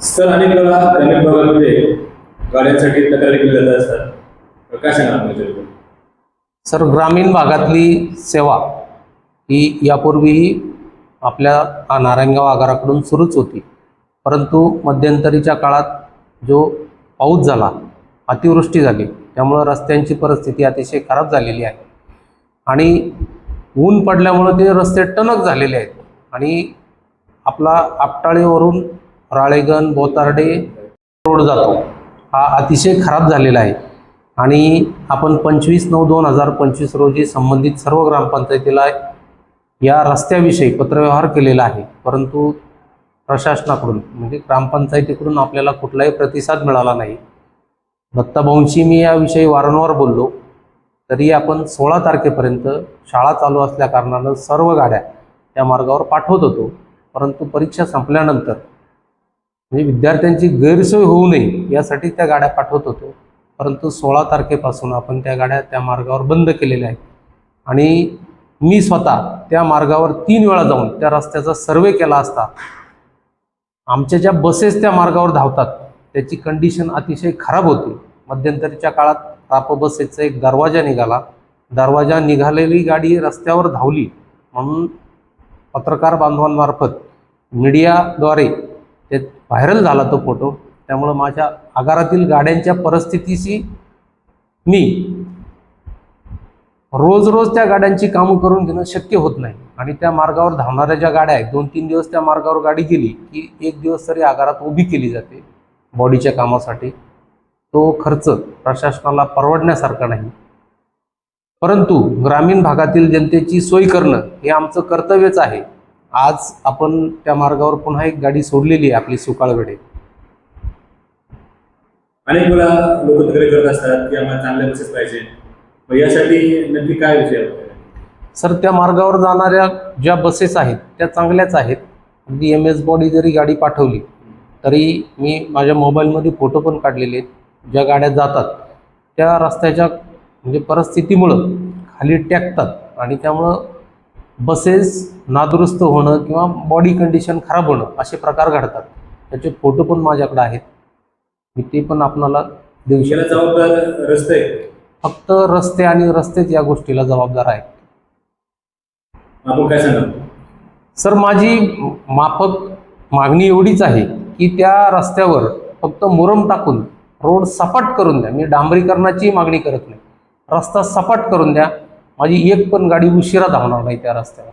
Sir अनेक वेळा ग्रामीण भागामध्ये गाड्यांसाठी तक्रारी केल्या जात असतात. काय म्हणजे. सर ग्रामीण भागातली सेवा ही यापूर्वीही आपल्या नारायणगाव आगाराकडून सुरूच होती. परंतु मध्यंतरीच्या काळात जो पाऊस झाला अतिवृष्टी झाली त्यामुळं रस्त्यांची परिस्थिती अतिशय खराब झालेली आहे. आणि ऊन पडल्यामुळं ते रस्ते टणक झालेले आहेत. आणि आपला आपटाळीवरून राळेगण बोतार्डे रोड जातो. हा अतिशय खराब झालेला आहे. आणि आपण पंचवीस नऊ दोन हजार पंचवीस रोजी संबंधित सर्व ग्रामपंचायतीला या रस्त्याविषयी पत्रव्यवहार केलेला आहे. परंतु प्रशासनाकडून म्हणजे ग्रामपंचायतीकडून आपल्याला कुठलाही प्रतिसाद मिळाला नाही. दत्ताभाऊंशी मी याविषयी वारंवार बोललो तरी आपण सोळा तारखेपर्यंत शाळा चालू असल्या कारणानं सर्व गाड्या त्या मार्गावर पाठवत होतो. परंतु परीक्षा संपल्यानंतर म्हणजे विद्यार्थ्यांची गैरसोय होऊ नये यासाठी त्या गाड्या पाठवत होतो. परंतु सोळा तारखेपासून आपण त्या गाड्या त्या मार्गावर बंद केलेल्या आहेत. आणि मी स्वतः त्या मार्गावर तीन वेळा जाऊन त्या रस्त्याचा सर्वे केला असता आमच्या ज्या बसेस त्या मार्गावर धावतात त्याची कंडिशन अतिशय खराब होती. मध्यंतरीच्या काळात राप बसेसचा एक दरवाजा निघाला. दरवाजा निघालेली गाडी रस्त्यावर धावली. म्हणून पत्रकार बांधवांमार्फत मीडियाद्वारे ते व्हायरल झाला तो फोटो. त्यामुळं माझ्या आगारातील गाड्यांच्या परिस्थितीशी मी रोज रोज त्या गाड्यांची कामं करून घेणं शक्य होत नाही. आणि त्या मार्गावर धावणाऱ्या ज्या गाड्या आहेत दोन तीन दिवस त्या मार्गावर गाडी गेली की एक दिवस तरी आगारात उभी केली जाते बॉडीच्या कामासाठी. तो खर्च प्रशासनाला परवडण्यासारखा नाही. परंतु ग्रामीण भागातील जनतेची सोय करणं हे आमचं कर्तव्यच आहे. आज आपण त्या मार्गावर पुन्हा एक गाडी सोडलेली आहे आपली सुकाळवेडे अनेक वेळा लोक तक्रारी करत असतात की आम्हाला चांगल्या बसेस पाहिजे. मग यासाठी नक्की काय विषय? सर त्या मार्गावर जाणाऱ्या ज्या बसेस आहेत त्या चांगल्याच आहेत. अगदी एम एस बॉडी जरी गाडी पाठवली तरी मी माझ्या मोबाईलमध्ये फोटो पण काढलेले आहेत. ज्या गाड्या जातात त्या रस्त्याच्या म्हणजे परिस्थितीमुळं खाली टेकतात आणि त्यामुळं बसेस नादुरुस्त होणं किंवा बॉडी कंडिशन खराब होणं असे प्रकार घडतात. त्याचे फोटो पण माझ्याकडे आहेत. मी ते पण आपणाला देऊ जबाबदार रस्ते. फक्त रस्ते आणि रस्तेच या गोष्टीला जबाबदार आहेत. आपण काय सांगाल? सर माझी माफक मागणी एवढीच आहे की त्या रस्त्यावर फक्त मुरम टाकून रोड सपाट करून द्या. मी डांबरीकरणाची मागणी करत नाही. रस्ता सपाट करून द्या. माझी एक पण गाडी उशिरा धावणार नाही त्या रस्त्यावर.